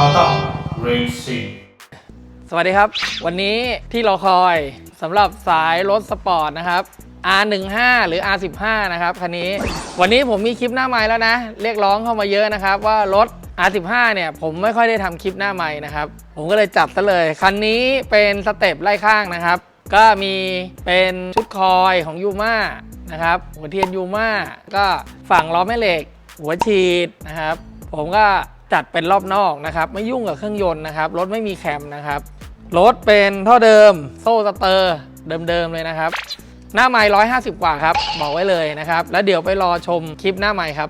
Tata Racing สวัสดีครับ วันนี้ที่เรอคอยสำหรับสายรถสปอร์ตนะครับ R15 หรือ R15 นะครับคันนี้ วันนี้ผมมีคลิปหน้าไม้แล้วนะ เรียกร้องเข้ามาเยอะนะครับ ว่ารถ R15 เนี่ยผมไม่ค่อยได้ทำคลิปหน้าไม้นะครับ ผมก็เลยจัดซะเลย คันนี้เป็นสเต็ปไล่ข้างนะครับ ก็มีเป็นชุดคอยของยูมานะครับหัวเทียนยูมาก็ฝั่งล้อแม่เหล็ก หัวฉีดนะครับ ผมก็ จัดเป็นรอบนอกนะครับ ไม่ยุ่งกับเครื่องยนต์นะครับรถไม่มีแคมนะครับรถเป็นท่อเดิม โซ่สเตอร์เดิมๆเลยนะครับ หน้าไม้150 กว่าครับ บอกไว้เลยนะครับ แล้วเดี๋ยวไปรอชมคลิปหน้าไม้ครับ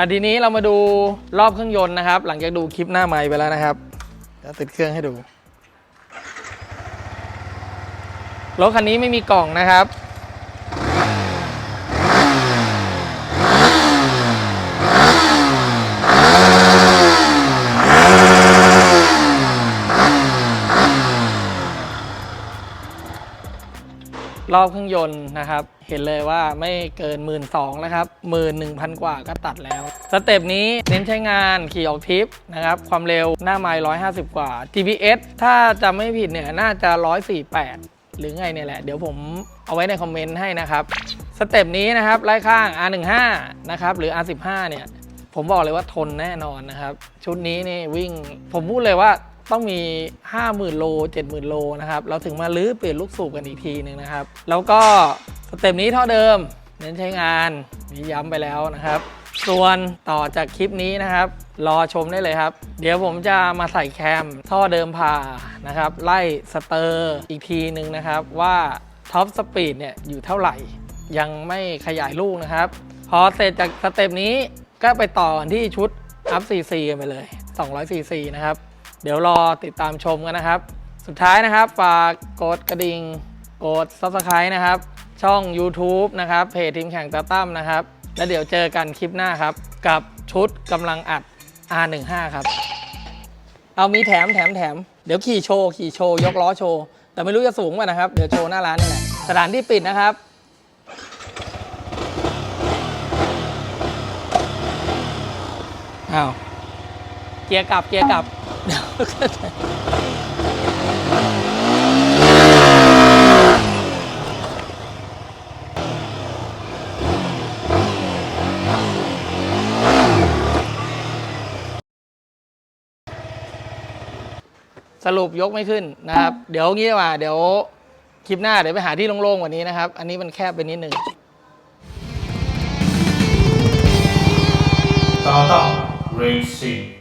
อะทีนี้เรามาดูรอบเครื่องยนต์นะครับ หลังจากดูคลิปหน้าไม้ไปแล้วนะครับเดี๋ยวติดเครื่องให้ดูรถคันนี้ไม่มีกล่องนะครับ รอบเครื่องยนต์นะครับ เห็นเลยว่าไม่เกิน 1 2ื่นนะครับหมื่นหนึ่งพันกว่าก็ตัดแล้ว สเต็ปนี้เน้นใช้งานขี่ออกทริปนะครับ ความเร็วหน้าไมล์150 กว่า GPS ถ้าจะไม่ผิดเนี่ยน่าจะ 148 หรือไงเนี่ยแหละ เดี๋ยวผมเอาไว้ในคอมเมนต์ให้นะครับ สเต็ปนี้นะครับไล่ข้าง R15 นะครับหรือ R15 เนี่ยผมบอกเลยว่าทนแน่นอนนะครับ ชุดนี้นี่วิ่ง ผมพูดเลยว่า ต้องมี 50,000 โล 70,000 โลนะครับเราถึงมาลื้อเปลี่ยนลูกสูบกันอีกทีหนึ่งนะครับ แล้วก็สเต็ปนี้เท่าเดิม เน้นใช้งานนี่ย้ำไปแล้วนะครับ ส่วนต่อจากคลิปนี้นะครับ รอชมได้เลยครับ เดี๋ยวผมจะมาใส่แคมท่อเดิมผ่านะครับ ไล่สเตอร์อีกทีหนึ่งนะครับว่าท็อปสปีดเนี่ยอยู่เท่าไหร่ ยังไม่ขยายลูกนะครับ พอเสร็จจากสเต็ปนี้ก็ไปต่อที่ชุดอัพ CC กันไปเลย200 CC นะครับ เดี๋ยวรอติดตามชมกันนะครับ สุดท้ายนะครับฝากกดกระดิ่ง กด Subscribe นะครับ ช่อง YouTube นะครับ เพจทีมแข่งตาตั้มนะครับ แล้วเดี๋ยวเจอกันคลิปหน้าครับ กับชุดกำลังอัด R15 ครับ เอามีแถมแถมแถม เดี๋ยวขี่โชว์ขี่โชว์ ยกล้อโชว์ แต่ไม่รู้จะสูงป่ะนะครับ เดี๋ยวโชว์หน้าร้านนี่แหละสถานที่ปิดนะครับอ้าวเกียร์กลับเกียร์กลับ สรุปยกไม่ขึ้นนะครับ เดี๋ยวงี้ดีกว่าเดี๋ยวคลิปหน้าเดี๋ยวไปหาที่โล่งๆกว่านี้นะครับ อันนี้มันแคบไปนิดนึง Tata Racing